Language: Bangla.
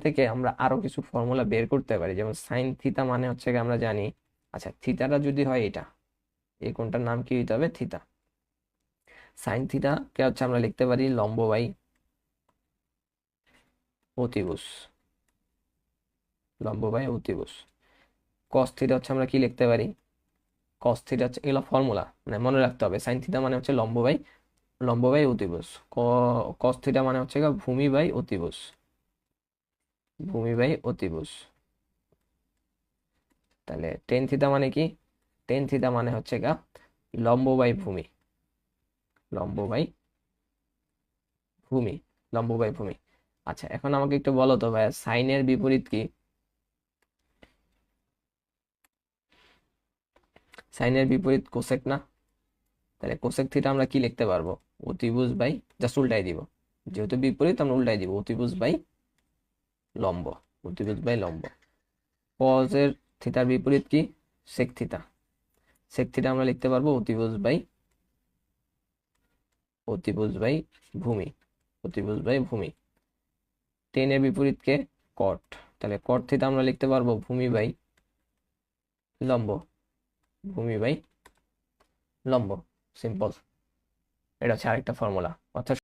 থেকে আমরা আরও কিছু ফর্মুলা বের করতে পারি। যেমন সাইন থিতা মানে হচ্ছে আমরা জানি আচ্ছা থিতাটা যদি হয় এটা এই কোনটার নাম কি হইতে হবে? থিতা সাইন থিতাকে হচ্ছে আমরা লিখতে পারি লম্ব বাই অতিভুজ। লম্ব বাই অতিভুজ। কস থিটা হচ্ছে আমরা কি লিখতে পারি? কস থিটা হচ্ছে এগুলো ফর্মুলা মানে মনে রাখতে হবে। সাইন থিটা মানে হচ্ছে লম্ব বাই লম্ব বাই অতিভুজ। কস থিটা মানে হচ্ছে ভূমি বাই অতিভুজ। ভূমি বাই অতিভুজ। তাহলে টেন থিতা মানে কি? টেন থিতা মানে হচ্ছে গা লম্ব বাই ভূমি। লম্ব বাই ভূমি লম্ব বাই ভূমি। আচ্ছা এখন আমাকে একটু বলো তো ভাইয়া সাইনের বিপরীত কি? সাইনের বিপরীত কোসেক না? তাহলে কোসেক থিটা আমরা কি লিখতে পারব? অতিভুজ বাই জাস্ট উল্টাই দিব। যেহেতু বিপরীত, আমরা উল্টাই দিব। অতিভুজ বাই লম্ব অতিভুজ বাই লম্ব। কজের থিতার বিপরীত কি? সেক থিতা সেক থিটা আমরা লিখতে পারব অতিভুজ বাই অতিভুজ বাই ভূমি, অতিভুজ বাই ভূমি। টেনের বিপরীতকে কট তাহলে কট থিটা আমরা লিখতে পারব ভূমি বাই লম্ব, ভূমি বাই লম্ব। সিম্পল এটা হচ্ছে আরেকটা ফর্মুলা অর্থাৎ